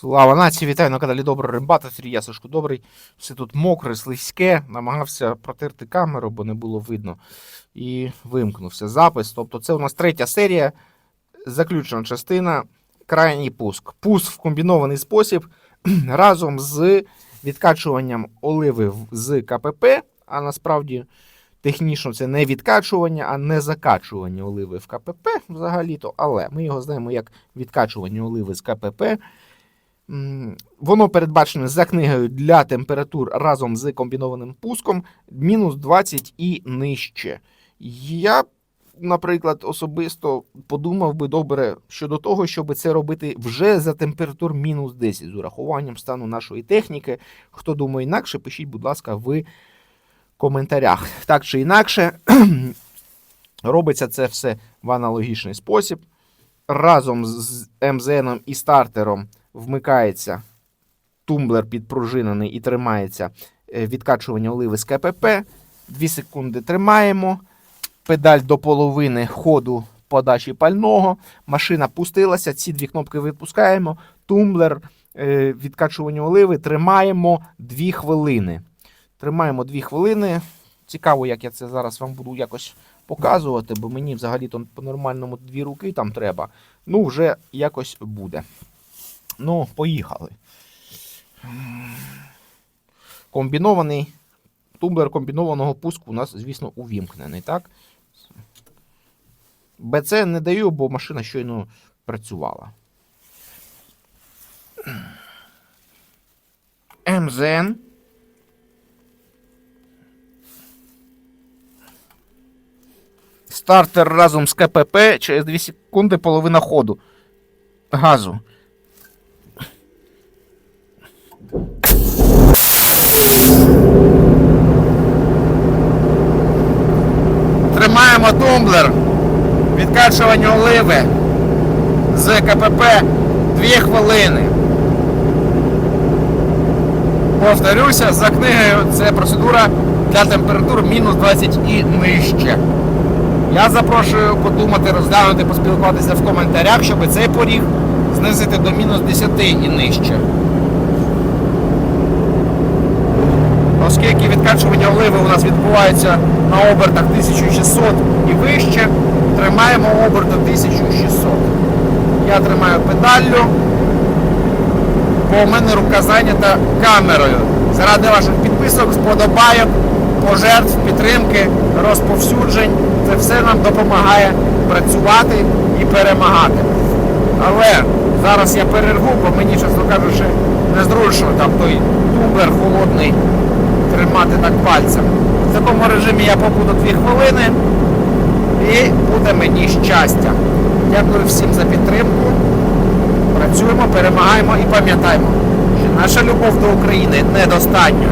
Слава нації, вітаю на каналі Добрий Рембата, Сергій Ясушко Добрий. Все тут мокре, слизьке. Намагався протерти камеру, бо не було видно. І вимкнувся запис. Тобто, це у нас третя серія, заключена частина, крайній пуск. Пуск в комбінований спосіб разом з відкачуванням оливи з КПП, а насправді технічно це не відкачування, а не закачування оливи в КПП взагалі-то. Але ми його знаємо як відкачування оливи з КПП. Воно передбачене за книгою для температур разом з комбінованим пуском мінус 20 і нижче. Я, наприклад, особисто подумав би добре щодо того, щоб це робити вже за температур мінус 10 з урахуванням стану нашої техніки. Хто думає інакше, пишіть, будь ласка, в коментарях. Так чи інакше, робиться це все в аналогічний спосіб. Разом з МЗН і стартером вмикається тумблер підпружинений і тримається е, відкачування оливи з КПП. Дві секунди тримаємо. Педаль до половини ходу подачі пального. Машина пустилася. Ці дві кнопки відпускаємо. Тумблер е, відкачування оливи тримаємо 2 хвилини. Тримаємо 2 хвилини. Цікаво, як я це зараз вам буду якось показувати, бо мені взагалі-то по-нормальному дві руки там треба. Ну, вже якось буде. Ну, поїхали. Комбінований тумблер комбінованого пуску у нас, звісно, увімкнений, так? БЦ не даю, бо машина щойно працювала. МЗН. Стартер разом з КПП через 2 секунди половина ходу. Газу. Тримаємо. Відкачування оливи з КПП 2 хвилини. Повторюся, за книгою це процедура для температур мінус 20 і нижче. Я запрошую подумати, розглянути, поспілкуватися в коментарях, щоб цей поріг знизити до мінус 10 і нижче. Оскільки відкачування оливи у нас відбувається на обертах 1600 і вище, тримаємо оберт до 1600. Я тримаю педаллю, бо у мене рука зайнята камерою. Заради ваших підписок, сподобайок, пожертв, підтримки, розповсюджень. Це все нам допомагає працювати і перемагати. Але зараз я перерву, бо мені, чесно кажучи, незручно там той тумблер холодний тримати так пальцем. В такому режимі я побуду 2 хвилини і буде мені щастя. Дякую всім за підтримку. Працюємо, перемагаємо і пам'ятаємо, що наша любов до України недостатня.